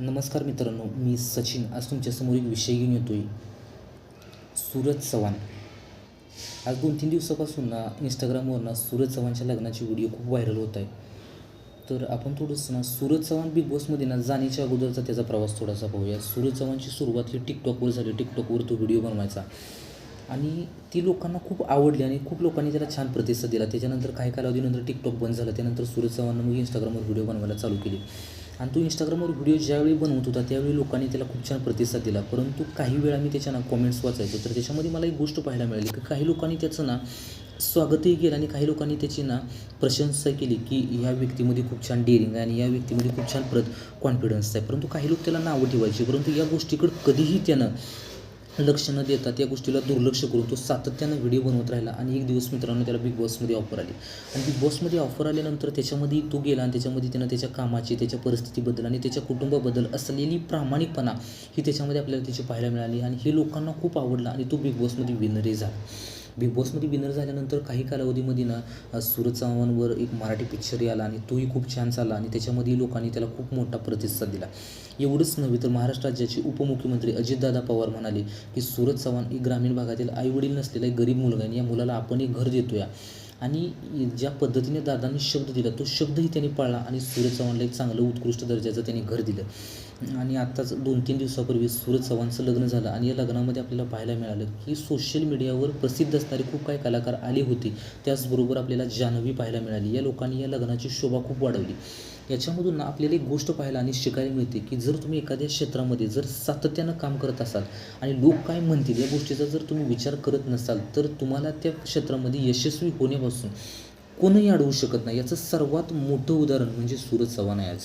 नमस्कार मित्रांनो मी सचिन. आज तुमच्यासमोर एक विषय घेऊन येतो आहे सूरज चव्हाण. आज दोन तीन दिवसापासून ना इंस्टाग्रामवर ना सूरज चव्हाणच्या लग्नाची व्हिडिओ खूप व्हायरल होत आहे तर आपण थोडंसं ना सूरज चव्हाण बिग बॉसमध्ये ना जाण्याच्या अगोदरचा त्याचा प्रवास थोडासा पाहूया. सूरज चव्हाणची सुरुवात ही टिकटॉकवर झाली. टिकटॉकवर तो व्हिडिओ बनवायचा. आणि ती लोकांना खूप आवडली आणि खूप लोकांनी त्याला छान प्रतिसाद दिला. त्याच्यानंतर काही कालावधीनंतर टिकटॉक बंद झालं. त्यानंतर सूरज चव्हाणनं मग इंस्टाग्रामवर व्हिडिओ बनवायला चालू केली. आणि तो इंस्टाग्रामवर व्हिडिओ ज्यावेळी बनवत होता त्यावेळी लोकांनी त्याला खूप छान प्रतिसाद दिला. परंतु काही वेळा मी त्याच्या ना कॉमेंट्स वाचायचो. तर त्याच्यामध्ये मला एक गोष्ट पाहायला मिळाली की काही लोकांनी त्याचं ना स्वागतही केलं आणि काही लोकांनी त्याची ना प्रशंसा केली की ह्या व्यक्तीमध्ये खूप छान डेअरिंग आहे आणि या व्यक्तीमध्ये खूप छान प्रत कॉन्फिडन्स आहे. परंतु काही लोक त्याला नावं ठेवायचे. परंतु या गोष्टीकडे कधीही त्यानं लक्ष न देता त्या गोष्टीला दुर्लक्ष करून तो सातत्यानं व्हिडिओ बनवत राहिला आणि एक दिवस मित्रांनो त्याला बिग बॉसमध्ये ऑफर आली. आणि बिग बॉसमध्ये ऑफर आल्यानंतर त्याच्यामध्ये तो गेला आणि त्याच्यामध्ये त्यानं त्याच्या कामाची त्याच्या परिस्थितीबद्दल आणि त्याच्या कुटुंबाबद्दल असलेली प्रामाणिकपणा ही त्याच्यामध्ये आपल्याला त्याची पाहायला मिळाली आणि हे लोकांना खूप आवडलं आणि तो बिग बॉसमध्ये विनरही झाला. बिग बॉसमध्ये विनर झाल्यानंतर काही कालावधीमध्ये ना सूरज चव्हाणवर एक मराठी पिक्चर आला आणि तोही खूप छान चालला आणि त्याच्यामध्ये लोकांनी त्याला खूप मोठा प्रतिसाद दिला. एवढंच नव्हे तर महाराष्ट्र राज्याचे उपमुख्यमंत्री अजितदादा पवार म्हणाले की सूरज चव्हाण एक ग्रामीण भागातील आईवडील नसलेला एक गरीब मुलगा आणि या मुलाला आपण एक घर देतोया. आणि ज्या पद्धतीने दादांनी शब्द दिला तो शब्दही त्यांनी पाळला आणि सूरज चव्हाणला एक चांगलं उत्कृष्ट दर्जाचं त्यांनी घर दिलं. आणि आत्ताच दोन तीन दिवसापूर्वी सूरज चव्हाणचं लग्न झालं आणि या लग्नामध्ये आपल्याला पाहायला मिळालं की सोशल मीडियावर प्रसिद्ध असणारे खूप काही कलाकार आले होते. त्याचबरोबर आपल्याला जान्हवी पाहायला मिळाली. या लोकांनी या लग्नाची शोभा खूप वाढवली. याच्यामधून ना आपल्याला एक गोष्ट पाहायला आणि शिकायला मिळते की जर तुम्ही एखाद्या क्षेत्रामध्ये जर सातत्यानं काम करत असाल आणि लोक काय म्हणतील या गोष्टीचा जर तुम्ही विचार करत नसाल तर तुम्हाला त्या क्षेत्रामध्ये यशस्वी होण्यापासून कोणीही अडवू शकत नाही. याचं सर्वात मोठं उदाहरण म्हणजे सूरज चव्हाण आहे आज.